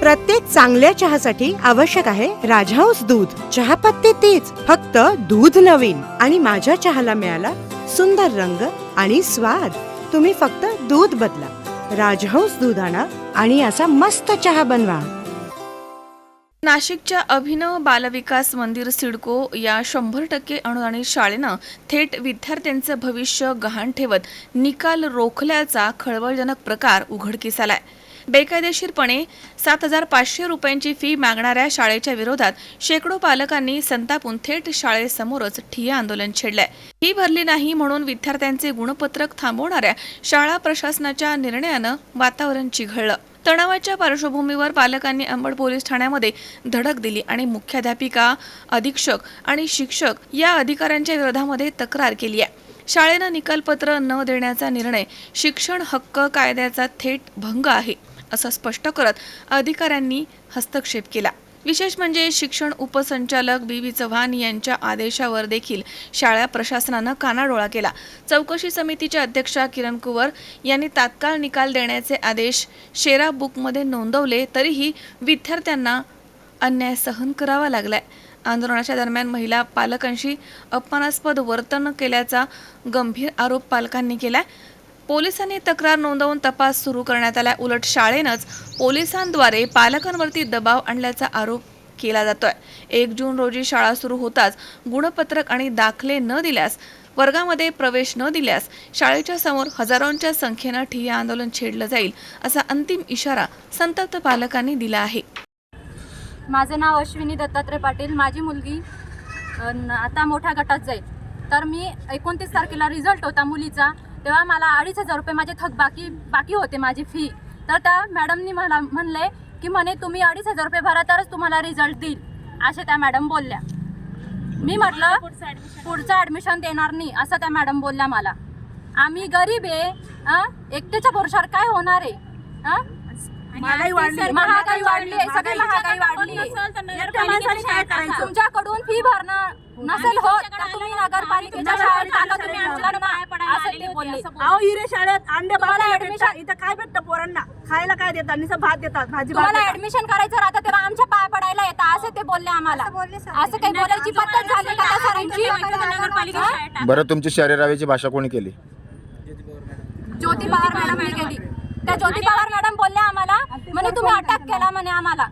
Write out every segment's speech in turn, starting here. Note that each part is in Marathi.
प्रत्येक चांगल्या चहासाठी आवश्यक आहे राजहंस दूध. चहापत्ती तीच फक्त दूध नवीन. आणि माझ्या चहाला मिळाला सुंदर रंग आणि स्वाद. तुम्ही फक्त दूध बदला. राजहंस दूध आणा आणि असा मस्त चहा बनवा. नाशिकच्या अभिनव बालविकास मंदिर सिडको या शंभर टक्के अनुदानित शाळेनं थेट विद्यार्थ्यांचं भविष्य गहाण ठेवत निकाल रोखल्याचा खळबळजनक प्रकार उघडकीस आलाय. बेकायदेशीरपणे सात हजार पाचशे रुपयांची फी मागणाऱ्या शाळेच्या विरोधात शेकडो पालकांनी संतापून थेट शाळेसमोरच ठिय्या आंदोलन छेडलंय. फी भरली नाही म्हणून विद्यार्थ्यांचे गुणपत्रक थांबवणाऱ्या शाळा प्रशासनाच्या निर्णयानं वातावरण चिघळलं. तणावाच्या पार्श्वभूमीवर पालकांनी अंबड पोलीस ठाण्यामध्ये धडक दिली आणि मुख्याध्यापिका अधीक्षक आणि शिक्षक या अधिकाऱ्यांच्या विरोधामध्ये तक्रार केली आहे. शाळेनं निकालपत्र न देण्याचा निर्णय शिक्षण हक्क कायद्याचा थेट भंग आहे असं स्पष्ट करत अधिकाऱ्यांनी हस्तक्षेप केला. विशेष म्हणजे शिक्षण उपसंचालक बी. व्ही. चव्हाण यांच्या आदेशावर देखील शाळा प्रशासनानं कानाडोळा केला. चौकशी समितीच्या अध्यक्षा किरण कुवर यांनी तात्काळ निकाल देण्याचे आदेश शेरा बुकमध्ये नोंदवले तरीही विद्यार्थ्यांना अन्याय सहन करावा लागलाय. आंदोलनाच्या दरम्यान महिला पालकांशी अपमानास्पद वर्तन केल्याचा गंभीर आरोप पालकांनी केला पोलिसांनी तक्रार नोंदवून तपास सुरू करण्यात आला उलट शाळेनंच पोलिसांद्वारे पालकांवरती दबाव आणल्याचा आरोप केला जातोय. एक जून रोजी शाळा सुरू होताच गुणपत्रक आणि दाखले न दिल्यास वर्गामध्ये प्रवेश न दिल्यास शाळेच्या समोर हजारोंच्या संख्येनं ठिय्या आंदोलन छेडलं जाईल असा अंतिम इशारा संतप्त पालकांनी दिला आहे. माझं नाव अश्विनी दत्तात्रय पाटील. माझी मुलगी आता मोठ्या गटात जाईल. तर मी एकोणतीस तारखेला रिझल्ट होता मुलीचा. तेव्हा मला अडीच हजार रुपये माझे थक बाकी बाकी होते माझी फी तर त्या मॅडमनी मला म्हणले की म्हणे तुम्ही अडीच हजार रुपये भरा तरच तुम्हाला रिझल्ट देईल. असे त्या मॅडम बोलल्या. मी म्हटलं पुढचं ॲडमिशन देणार नाही असं त्या मॅडम बोलल्या मला. आम्ही गरीब आहे? एकट्याच्या भरोशावर काय होणार आहे? महागाई वाढली महागाई वाढली सगळी महागाई वाढली. तुमच्याकडून फी भरणं नसेल होत तुम्ही नगरपालिकेच्या शाळेत तुम्ही बोलले अहो हिरे शाळेत अंडे तुम्हाला इथं काय भेटतं पोरांना? खायला काय देतात? भात देतात भाजी भात तुम्हाला. ऍडमिशन करायचं राहतं तेव्हा आमच्या पाय पडायला येतं असं ते बोलले आम्हाला. असं काही बोलायची पद्धत झाली का? सरांची हं? बरं तुमची शरीराची भाषा कोणी केली? ज्योती पवार मॅडमने केली. त्या ज्योती पवार मॅडम बोलल्या म्हणे तुम्ही अटॅक केला म्हणे आम्हाला.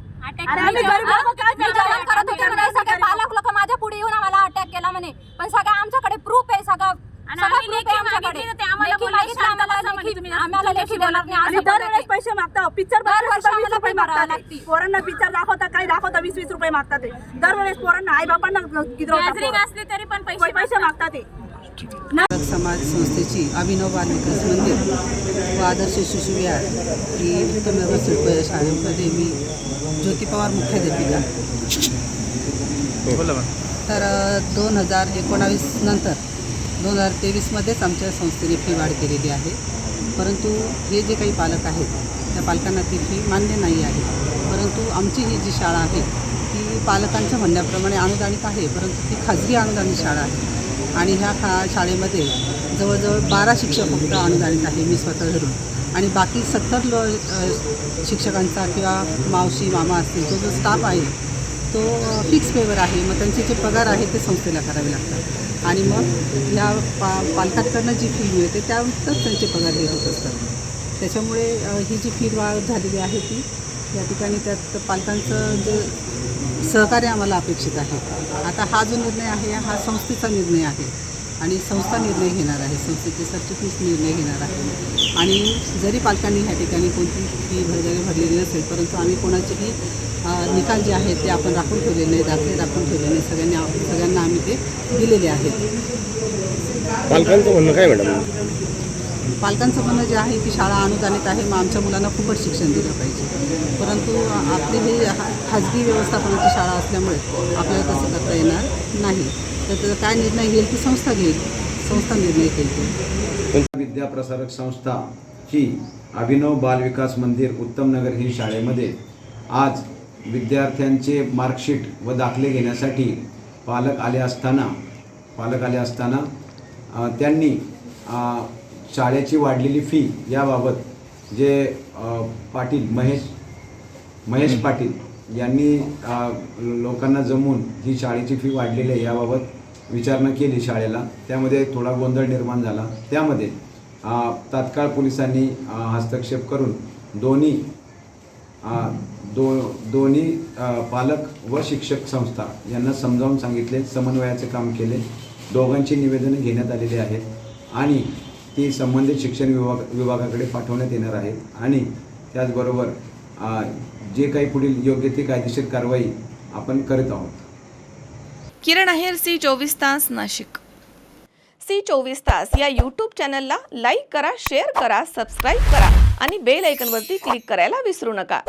मी जेवण करत होते म्हणे? सगळे पालक लोक माझ्या पुढे येऊन आम्हाला अटॅक केला म्हणे. पण सगळं आमच्याकडे प्रूफ आहे सगळं. आम्हाला लेखी- देणार नाही दरवेळेस. पैसे मागतात पिक्चर वीस रुपये मागतात. पोरांना पिक्चर दाखवता काय? दाखवता वीस वीस रुपये मागतात दरवेळेस पोरांना आई बापांना असले तरी पण पैसे मागतात. समाज संस्थेची अभिनव बाल विकास मंदिर व आदर्श शिशुविहार ही सिडको या शाळेमध्ये मी ज्योती पवार मुख्याध्यापिका तर दोन हजार एकोणावीस नंतर दोन हजार तेवीसमध्येच आमच्या संस्थेने फी वाढ केलेली आहे. परंतु हे जे काही पालक आहेत त्या पालकांना ती फी मान्य नाही आहे. परंतु आमची ही जी शाळा आहे ती पालकांच्या म्हणण्याप्रमाणे अनुदानित आहे परंतु ती खाजगी अनुदानित शाळा आहे. आणि ह्या खा शाळेमध्ये जवळजवळ बारा शिक्षक फक्त अनुदानित आहे मी स्वतः धरून. आणि बाकी सत्तर लो शिक्षकांचा किंवा मावशी मामा असतील तो जो स्टाफ आहे तो फिक्स पेवर आहे. मग त्यांचे जे पगार आहे ते संस्थेला करावे लागतात. आणि मग ह्या पा पालकांकडनं जी फी मिळते त्यातच त्यांचे पगार घेत होत असतात. त्याच्यामुळे ही जी फी वाढ झालेली आहे ती या ठिकाणी त्यात पालकांचं जे सहकार्य आम्हाला अपेक्षित आहे. आता हा जो निर्णय आहे हा संस्थेचा निर्णय आहे आणि संस्था निर्णय घेणार आहे संस्थेचे सरचिटणीस निर्णय घेणार आहे. आणि जरी पालकांनी ह्या ठिकाणी कोणती फी भरलेली नसेल परंतु आम्ही कोणाचेही निकाल जे आहेत ते आपण राखून ठेवलेले नाही दाखले राखून ठेवलेले नाही सगळ्यांनी सगळ्यांना आम्ही ते दिलेले आहेत. पालकांचं म्हणणं काय मॅडम? पालकांचं म्हणणं जे आहे की शाळा अनुदानित आहे मग आमच्या मुलांना खूपच शिक्षण दिलं पाहिजे. परंतु आपली ही हा- खाजगी व्यवस्थापनाची शाळा असल्यामुळे आपल्याला तसं करता येणार नाही. तर त्याचा काय निर्णय घेईल ती संस्था घेईल. संस्था निर्णय घेईल विद्या विद्याप्रसारक संस्था ही अभिनव बालविकास मंदिर उत्तम नगर ही शाळेमध्ये आज विद्यार्थ्यांचे मार्कशीट व दाखले घेण्यासाठी पालक आले असताना पालक आले असताना त्यांनी शाळेची वाढलेली फी याबाबत जे पाटील महेश महेश पाटील यांनी लोकांना जमून ही शाळेची फी वाढलेली आहे याबाबत विचारणा केली शाळेला. त्यामध्ये थोडा गोंधळ निर्माण झाला. त्यामध्ये तात्काळ पोलिसांनी हस्तक्षेप करून दोन्ही दो दोन्ही पालक व शिक्षक संस्था यांना समजावून सांगितले समन्वयाचे काम केले. दोघांची निवेदनं घेण्यात आलेली आहेत. आणि ती संबंधित शिक्षण विभाग विभागाकडे पाठवण्यात येणार आहेत आणि त्याचबरोबर जे काही पुढील योग्य ती कायदेशीर कारवाई आपण करीत आहोत. किरण आहेर सी चोवीस तास नाशिक. सी चोवीस तास या यूट्यूब चॅनलला लाईक करा शेअर करा सबस्क्राईब करा आणि बेल ऐकनवरती क्लिक करायला विसरू नका.